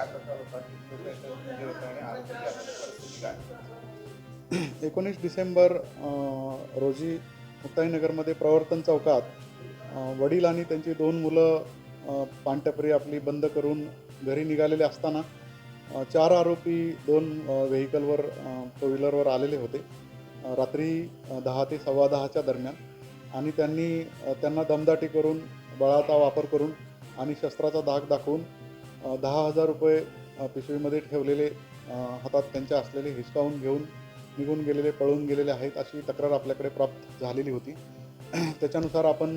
काय प्रकार होता एकोणीस डिसेंबर रोजी मुक्ताईनगरमध्ये प्रवर्तन चौकात वडील आणि त्यांची दोन मुलं अ, पानटपरी आपली बंद करून घरी निघालेले असताना चार आरोपी दोन व्हेकलवर टू व्हीलरवर आलेले होते. रात्री दहा ते सव्वा दहाच्या दरम्यान आणि त्यांनी त्यांना दमदाटी करून बळाचा वापर करून आणि शस्त्राचा धाक दाखवून दहा हजार रुपये पिशवीमध्ये ठेवलेले हातात त्यांच्या असलेले हिसकावून घेऊन निघून गेलेले पळून गेलेले आहेत अशी तक्रार आपल्याकडे प्राप्त झालेली होती. त्याच्यानुसार आपण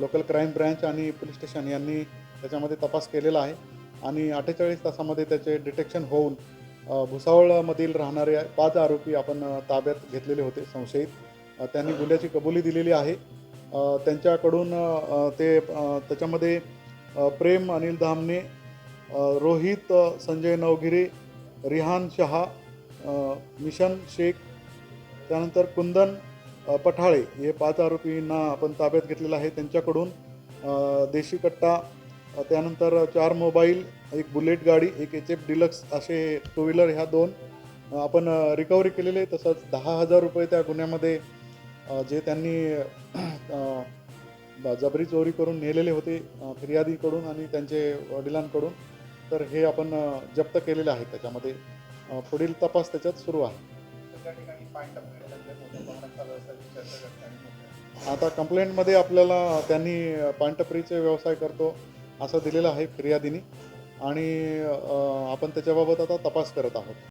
लोकल क्राईम ब्रँच आणि पोलीस स्टेशन यांनी त्याच्यामध्ये तपास केलेला आहे आणि अठ्ठेचाळीस तासामध्ये त्याचे डिटेक्शन होऊन भुसावळमधील राहणारे पाच आरोपी आपण ताब्यात घेतलेले होते संशयित. त्यांनी गुन्ह्याची कबुली दिलेली आहे. त्यांच्याकडून ते त्याच्यामध्ये प्रेम अनिल धामणे रोहित संजय नवगिरे रिहान शहा मिशन शेख त्यानंतर कुंदन पठाळे हे पाच आरोपींना आपण ताब्यात घेतलेलं आहे त्यांच्याकडून. देशी कट्टा त्यानंतर चार मोबाईल एक बुलेट गाडी एक एच एफ डिलक्स असे टू व्हीलर ह्या दोन. आपण रिकव्हरी केलेले तसंच दहा हजार रुपये त्या गुन्ह्यामध्ये जे त्यांनी जबरी चोरी करून नेलेले होते फिर्यादीकडून आणि त्यांचे वडिलांकडून. तर हे आपण जप्त केलेले आहे त्याच्यामध्ये. पुढील तपास त्याच्यात सुरू आहे. आता कंप्लेंटमध्ये आपल्याला त्यांनी पानटपरीचे व्यवसाय करतो असं दिलेलं आहे फिर्यादीनी. आणि आपण त्याच्याबाबत आता तपास करत आहोत.